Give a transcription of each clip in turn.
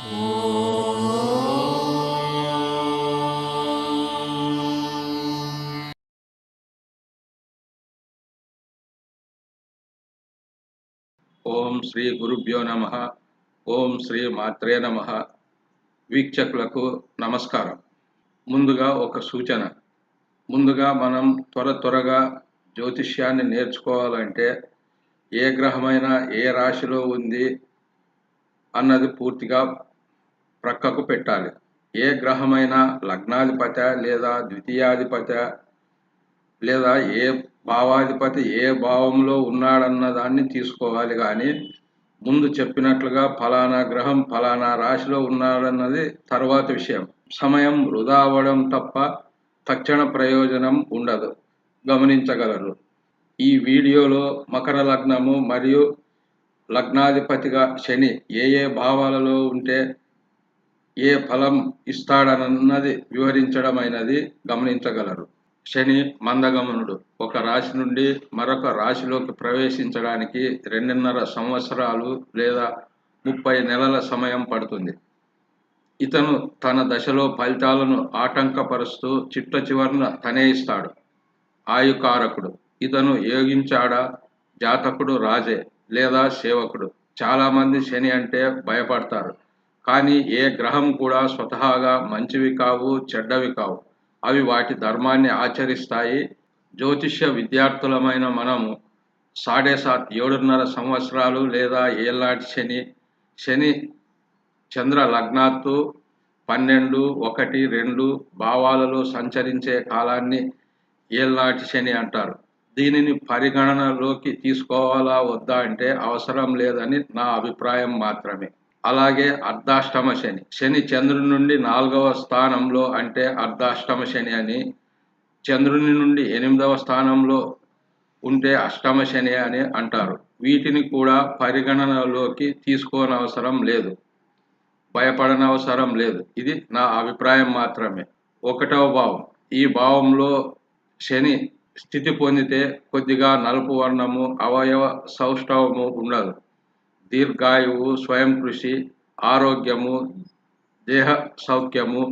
ఓం శ్రీ గురుభ్యో నమ. ఓం శ్రీ మాత్రే నమ. వీక్షకులకు నమస్కారం. ముందుగా ఒక సూచన. ముందుగా మనం త్వర త్వరగా జ్యోతిష్యాన్ని నేర్చుకోవాలంటే ఏ గ్రహమైనా ఏ రాశిలో ఉంది అన్నది పూర్తిగా ప్రక్కకు పెట్టాలి. ఏ గ్రహమైనా లగ్నాధిపత లేదా ద్వితీయాధిపత లేదా ఏ భావాధిపతి ఏ భావంలో ఉన్నాడన్న దాన్ని తీసుకోవాలి. కానీ ముందు చెప్పినట్లుగా ఫలానా గ్రహం ఫలానా రాశిలో ఉన్నాడన్నది తర్వాత విషయం. సమయం వృధా అవ్వడం తప్ప తక్షణ ప్రయోజనం ఉండదు. గమనించగలరు. ఈ వీడియోలో మకర లగ్నము మరియు లగ్నాధిపతిగా శని ఏ ఏ భావాలలో ఉంటే ఏ ఫలం ఇస్తాడనన్నది వివరించడమైనది గమనించగలరు. శని మందగమనుడు ఒక రాశి నుండి మరొక రాశిలోకి ప్రవేశించడానికి రెండున్నర సంవత్సరాలు లేదా ముప్పై నెలల సమయం పడుతుంది. ఇతను తన దశలో ఫలితాలను ఆటంకపరుస్తూ చిట్ట చివరన తనే ఇస్తాడు. ఆయుకారకుడు. ఇతను యోగించాడా? జాతకుడు రాజే లేదా సేవకుడు. చాలామంది శని అంటే భయపడతారు. కానీ ఏ గ్రహం కూడా స్వతహాగా మంచివి కావు చెడ్డవి కావు. అవి వాటి ధర్మాన్ని ఆచరిస్తాయి. జ్యోతిష్య విద్యార్థులమైన మనము సాడే సాత్ ఏడున్నర సంవత్సరాలు లేదా ఏళ్ళనాటి శని శని చంద్ర లగ్నాత్తు పన్నెండు ఒకటి రెండు భావాలలో సంచరించే కాలాన్ని ఏళ్ళనాటి శని అంటారు. దీనిని పరిగణనలోకి తీసుకోవాలా వద్దా అంటే అవసరం లేదని నా అభిప్రాయం మాత్రమే. అలాగే అర్ధాష్టమ శని. శని చంద్రుని నుండి నాలుగవ స్థానంలో అంటే అర్ధాష్టమ శని అని చంద్రుని నుండి ఎనిమిదవ స్థానంలో ఉంటే అష్టమ శని అని అంటారు. వీటిని కూడా పరిగణనలోకి తీసుకోనవసరం లేదు. భయపడనవసరం లేదు. ఇది నా అభిప్రాయం మాత్రమే. ఒకటవ భావం. ఈ భావంలో శని స్థితి పొందితే కొద్దిగా నలుపు వర్ణము అవయవ సౌష్ఠవము ఉండదు. దీర్ఘాయువు స్వయం కృషి ఆరోగ్యము దేహ సౌఖ్యము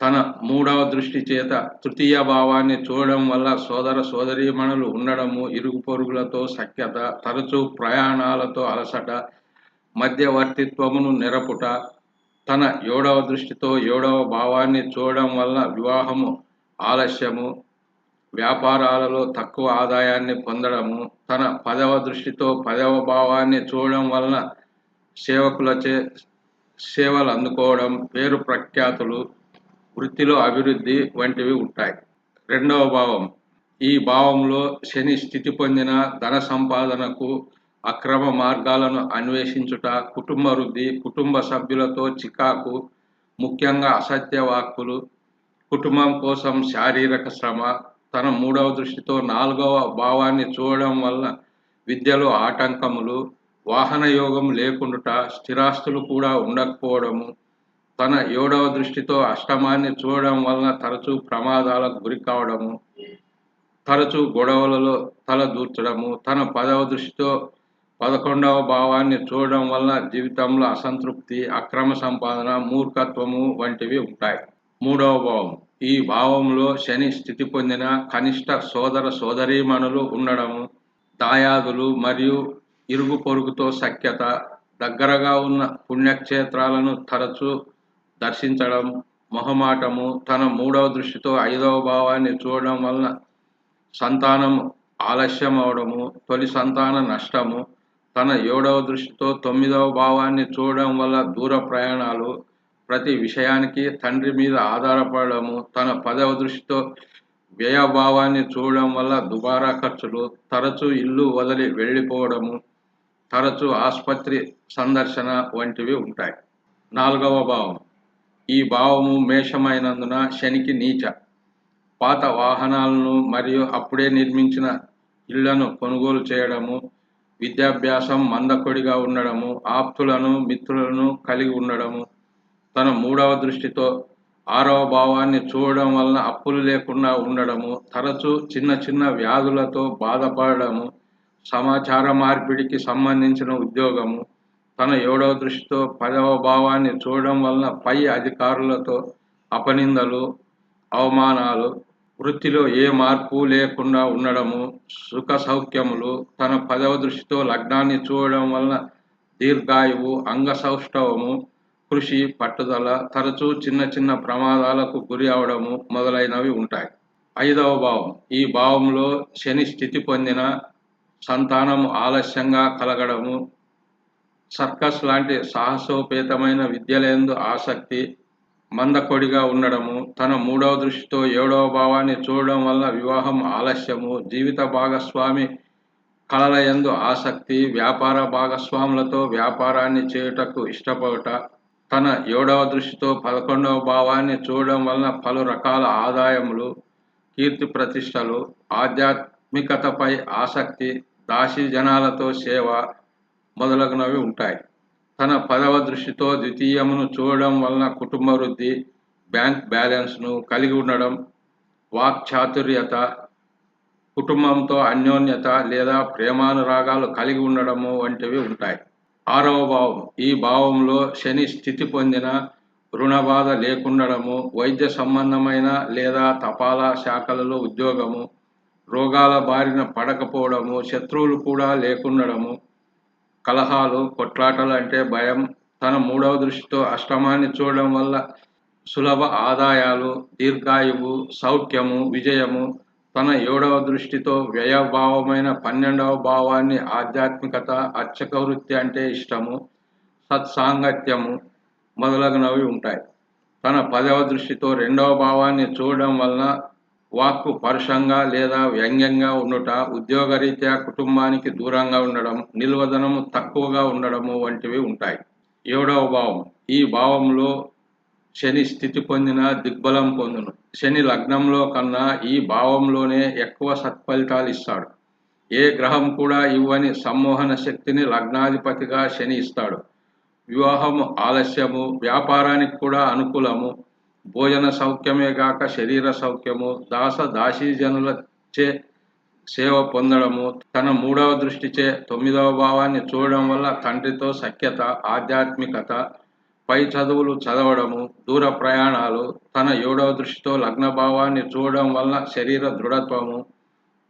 తన మూడవ దృష్టి చేత తృతీయ భావాన్ని చూడడం వల్ల సోదర సోదరీమణులు ఉండడము ఇరుగు పొరుగులతో సఖ్యత తరచూ ప్రయాణాలతో అలసట మధ్యవర్తిత్వమును నెరపుట తన ఏడవ దృష్టితో ఏడవ భావాన్ని చూడడం వల్ల వివాహము ఆలస్యము వ్యాపారాలలో తక్కువ ఆదాయాన్ని పొందడము తన పదవ దృష్టితో పదవ భావాన్ని చూడడం వలన సేవకులచే సేవలు అందుకోవడం పేరు ప్రఖ్యాతులు వృత్తిలో అభివృద్ధి వంటివి ఉంటాయి. రెండవ భావం ఈ భావంలో శని స్థితి పొందిన ధన సంపాదనకు అక్రమ మార్గాలను అన్వేషించుట కుటుంబ వృద్ధి కుటుంబ సభ్యులతో చికాకు ముఖ్యంగా అసత్య వాక్కులు కుటుంబం కోసం శారీరక శ్రమ తన మూడవ దృష్టితో నాలుగవ భావాన్ని చూడడం వల్ల విద్యలో ఆటంకములు వాహన యోగం లేకుండుట స్థిరాస్తులు కూడా ఉండకపోవడము తన ఏడవ దృష్టితో అష్టమాన్ని చూడడం వలన తరచూ ప్రమాదాలకు గురి కావడము తరచూ గొడవలలో తల దూర్చడము తన పదవ దృష్టితో పదకొండవ భావాన్ని చూడడం వలన జీవితంలో అసంతృప్తి అక్రమ సంపాదన మూర్ఖత్వము వంటివి ఉంటాయి. మూడవ భావం. ఈ భావంలో శని స్థితి పొందిన కనిష్ట సోదర సోదరీమణులు ఉండడము దాయాదులు మరియు ఇరుగు పొరుగుతో సఖ్యత దగ్గరగా ఉన్న పుణ్యక్షేత్రాలను తరచూ దర్శించడం మొహమాటము తన మూడవ దృష్టితో ఐదవ భావాన్ని చూడడం వలన సంతానం ఆలస్యం అవడము తొలి సంతాన నష్టము తన ఏడవ దృష్టితో తొమ్మిదవ భావాన్ని చూడడం వల్ల దూర ప్రయాణాలు ప్రతి విషయానికి తండ్రి మీద ఆధారపడము తన పదవ దృష్టితో వ్యయభావాన్ని చూడడం వల్ల దుబారా ఖర్చులు తరచూ ఇల్లు వదిలి వెళ్ళిపోవడము తరచూ ఆసుపత్రి సందర్శన వంటివి ఉంటాయి. నాలుగవ భావం ఈ భావము మేషమైనందున శనికి నీచ. పాత వాహనాలను మరియు అప్పుడే నిర్మించిన ఇళ్ళను కొనుగోలు చేయడము విద్యాభ్యాసం మందకొడిగా ఉండడము ఆప్తులను మిత్రులను కలిగి ఉండడము తన మూడవ దృష్టితో ఆరవ భావాన్ని చూడడం వలన అప్పులు లేకుండా ఉండడము తరచూ చిన్న చిన్న వ్యాధులతో బాధపడము సమాచార మార్పిడికి సంబంధించిన ఉద్యోగము. తన ఏడవ దృష్టితో పదవ భావాన్ని చూడడం వలన పై అధికారులతో అపనిందలు అవమానాలు వృత్తిలో ఏ మార్పు లేకుండా ఉండడము సుఖ సౌఖ్యములు తన పదవ దృష్టితో లగ్నాన్ని చూడడం వలన దీర్ఘాయువు అంగసౌష్ఠవము కృషి పట్టుదల తరచూ చిన్న చిన్న ప్రమాదాలకు గురి అవడము మొదలైనవి ఉంటాయి. ఐదవ భావం ఈ భావంలో శని స్థితి పొందిన సంతానం ఆలస్యంగా కలగడము. సర్కస్ లాంటి సాహసోపేతమైన విద్యలందు ఆసక్తి మందకొడిగా ఉండడము. తన మూడవ దృష్టితో ఏడవ భావాన్ని చూడడం వల్ల వివాహం ఆలస్యము. జీవిత భాగస్వామి కళలయందు ఆసక్తి వ్యాపార భాగస్వాములతో వ్యాపారాన్ని చేయుటకు ఇష్టపడుట తన ఏడవ దృష్టితో పదకొండవ భావాన్ని చూడడం వలన పలు రకాల ఆదాయములు కీర్తి ప్రతిష్టలు ఆధ్యాత్మికతపై ఆసక్తి దాసి జనాలతో సేవ మొదలగునవి ఉంటాయి. తన పదవ దృష్టితో ద్వితీయమును చూడడం వలన కుటుంబ వృద్ధి బ్యాంక్ బ్యాలెన్స్ను కలిగి ఉండడం వాక్చాతుర్యత కుటుంబంతో అన్యోన్యత లేదా ప్రేమానురాగాలు కలిగి ఉండడము వంటివి ఉంటాయి. ఆరవ భావం. ఈ భావంలో శని స్థితి పొందిన రుణ బాధ లేకుండడము వైద్య సంబంధమైన లేదా తపాలా శాఖలలో ఉద్యోగము రోగాల బారిన పడకపోవడము శత్రువులు కూడా లేకుండడము కలహాలు కొట్లాటలు అంటే భయం. తన మూడవ దృష్టితో అష్టమాన్ని చూడడం వల్ల సులభ ఆదాయాలు దీర్ఘాయువు సౌఖ్యము విజయము తన ఏడవ దృష్టితో వ్యయభావమైన పన్నెండవ భావాన్ని ఆధ్యాత్మికత అర్చక వృత్తి అంటే ఇష్టము సత్సాంగత్యము మొదలగునవి ఉంటాయి. తన పదవ దృష్టితో రెండవ భావాన్ని చూడడం వలన వాక్కు పరుషంగా లేదా వ్యంగ్యంగా ఉండుట ఉద్యోగరీత్యా కుటుంబానికి దూరంగా ఉండడం నిల్వధనము తక్కువగా ఉండడము వంటివి ఉంటాయి. ఏడవ భావం. ఈ భావంలో శని స్థితి పొందిన దిగ్బలం పొందును. శని లగ్నంలో కన్నా ఈ భావంలోనే ఎక్కువ సత్ఫలితాలు ఇస్తాడు. ఏ గ్రహం కూడా ఇవ్వని సమ్మోహన శక్తిని లగ్నాధిపతిగా శని ఇస్తాడు. వివాహము ఆలస్యము వ్యాపారానికి కూడా అనుకూలము. భోజన సౌఖ్యమే గాక శరీర సౌఖ్యము. దాస దాసీజనుల చే సేవ పొందడము. తన మూడవ దృష్టిచే తొమ్మిదవ భావాన్ని చూడడం వల్ల తండ్రితో సఖ్యత ఆధ్యాత్మికత పై చదువులు చదవడము దూర ప్రయాణాలు తన ఏడవ దృష్టితో లగ్న భావాన్ని చూడడం వలన శరీర దృఢత్వము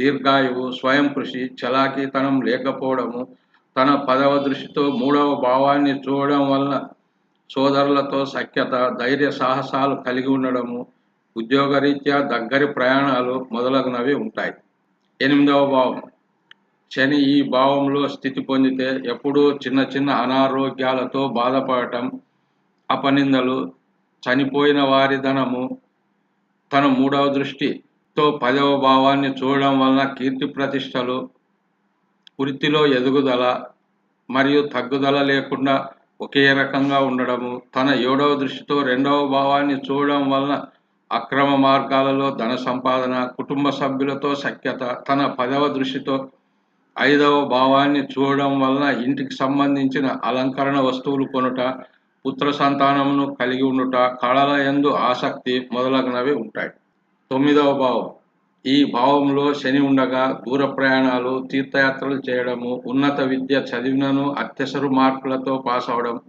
దీర్ఘాయువు స్వయం కృషి చలాకీతనం లేకపోవడము తన పదవ దృష్టితో మూడవ భావాన్ని చూడడం వలన సోదరులతో సఖ్యత ధైర్య సాహసాలు కలిగి ఉండడము ఉద్యోగరీత్యా దగ్గరి ప్రయాణాలు మొదలగునవి ఉంటాయి. ఎనిమిదవ భావం. శని ఈ భావంలో స్థితి పొందితే ఎప్పుడూ చిన్న చిన్న అనారోగ్యాలతో బాధపడటం అపనిందలు చనిపోయిన వారి ధనము తన మూడవ దృష్టితో పదవ భావాన్ని చూడడం వలన కీర్తి ప్రతిష్టలు వృత్తిలో ఎదుగుదల మరియు తగ్గుదల లేకుండా ఒకే రకంగా ఉండడము. తన ఏడవ దృష్టితో రెండవ భావాన్ని చూడడం వలన అక్రమ మార్గాలలో ధన సంపాదన కుటుంబ సభ్యులతో సఖ్యత తన పదవ దృష్టితో ఐదవ భావాన్ని చూడడం వలన ఇంటికి సంబంధించిన అలంకరణ వస్తువులు కొనుట పుత్ర సంతానమును కలిగి ఉండుట కళల ఎందు ఆసక్తి మొదలగునవి ఉంటాయి. తొమ్మిదవ భావం. ఈ భావంలో శని ఉండగా దూర ప్రయాణాలు తీర్థయాత్రలు చేయడము ఉన్నత విద్య చదివినను అత్యసరు మార్కులతో పాస్ అవడం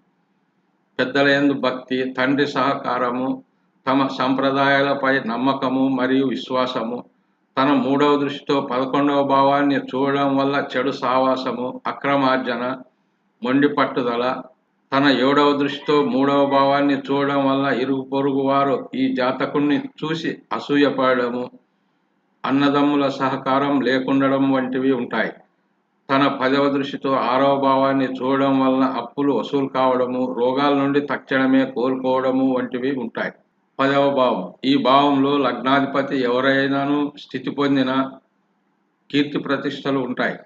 పెద్దల యందు భక్తి తండ్రి సహకారము తమ సంప్రదాయాలపై నమ్మకము మరియు విశ్వాసము. తన మూడవ దృష్టితో పదకొండవ భావాన్ని చూడడం వల్ల చెడు సావాసము అక్రమార్జన మొండి పట్టుదల తన ఏడవ దృష్టితో మూడవ భావాన్ని చూడడం వల్ల ఇరుగు పొరుగు వారు ఈ జాతకుణ్ణి చూసి అసూయపడము అన్నదమ్ముల సహకారం లేకుండడం వంటివి ఉంటాయి. తన పదవ దృష్టితో ఆరవ భావాన్ని చూడడం వలన అప్పులు వసూలు కావడము రోగాల నుండి తక్షణమే కోలుకోవడము వంటివి ఉంటాయి. పదవ భావం ఈ భావంలో లగ్నాధిపతి ఎవరైనాను స్థితి పొందిన కీర్తి ప్రతిష్టలు ఉంటాయి.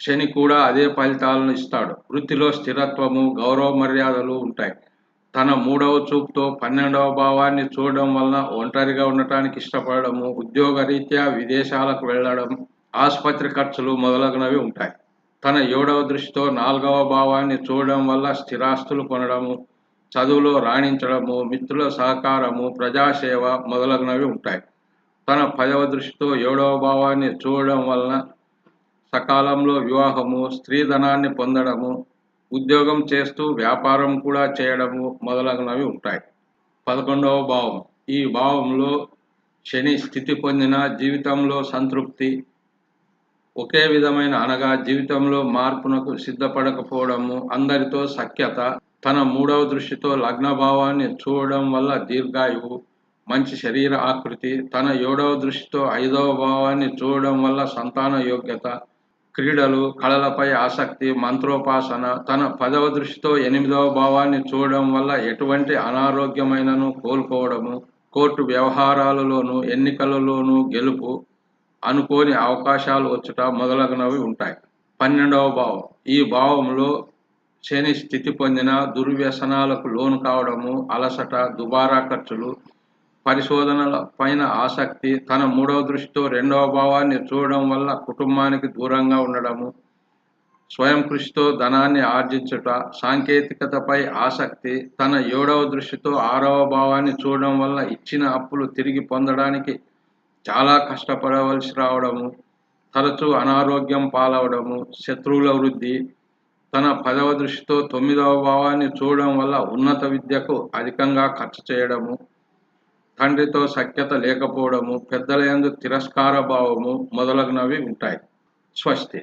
శని కూడా అదే ఫలితాలను ఇస్తాడు. వృత్తిలో స్థిరత్వము గౌరవ మర్యాదలు ఉంటాయి. తన మూడవ చూపుతో పన్నెండవ భావాన్ని చూడడం వలన ఒంటరిగా ఉండటానికి ఇష్టపడము ఉద్యోగరీత్యా విదేశాలకు వెళ్ళడం ఆసుపత్రి ఖర్చులు మొదలగునవి ఉంటాయి. తన ఏడవ దృష్టితో నాలుగవ భావాన్ని చూడడం వల్ల స్థిరాస్తులు కొనడము చదువులో రాణించడము మిత్రుల సహకారము ప్రజాసేవ మొదలగునవి ఉంటాయి. తన పదవ దృష్టితో ఏడవ భావాన్ని చూడడం వలన సకాలంలో వివాహము స్త్రీధనాన్ని పొందడము ఉద్యోగం చేస్తూ వ్యాపారం కూడా చేయడము మొదలగునవి ఉంటాయి. పదకొండవ భావం. ఈ భావంలో శని స్థితి పొందిన జీవితంలో సంతృప్తి ఒకే విధమైన అనగా జీవితంలో మార్పునకు సిద్ధపడకపోవడము అందరితో సఖ్యత తన మూడవ దృష్టితో లగ్న భావాన్ని చూడడం వల్ల దీర్ఘాయువు మంచి శరీర ఆకృతి తన ఏడవ దృష్టితో ఐదవ భావాన్ని చూడడం వల్ల సంతాన యోగ్యత క్రీడలు కళలపై ఆసక్తి మంత్రోపాసన తన పదవ దృష్టితో ఎనిమిదవ భావాన్ని చూడడం వల్ల ఎటువంటి అనారోగ్యమైనను కోలుకోవడము కోర్టు వ్యవహారాలలోనూ ఎన్నికలలోనూ గెలుపు అనుకోని అవకాశాలు వచ్చుట మొదలగునవి ఉంటాయి. పన్నెండవ భావం. ఈ భావంలో శని స్థితి పొందిన దుర్వ్యసనాలకు లోను కావడము అలసట దుబారా ఖర్చులు పరిశోధనల పైన ఆసక్తి తన మూడవ దృష్టితో రెండవ భావాన్ని చూడడం వల్ల కుటుంబానికి దూరంగా ఉండడము స్వయం కృషితో ధనాన్ని ఆర్జించుట సాంకేతికతపై ఆసక్తి తన ఏడవ దృష్టితో ఆరవ భావాన్ని చూడడం వల్ల ఇచ్చిన అప్పులు తిరిగి పొందడానికి చాలా కష్టపడవలసి రావడము తరచూ అనారోగ్యం పాలవడము శత్రువుల వృద్ధి తన పదవ దృష్టితో తొమ్మిదవ భావాన్ని చూడడం వల్ల ఉన్నత విద్యకు అధికంగా ఖర్చు చేయడము తండ్రితో సఖ్యత లేకపోవడము పెద్దల యందు తిరస్కార భావము మొదలగునవి ఉంటాయి. స్వస్తి.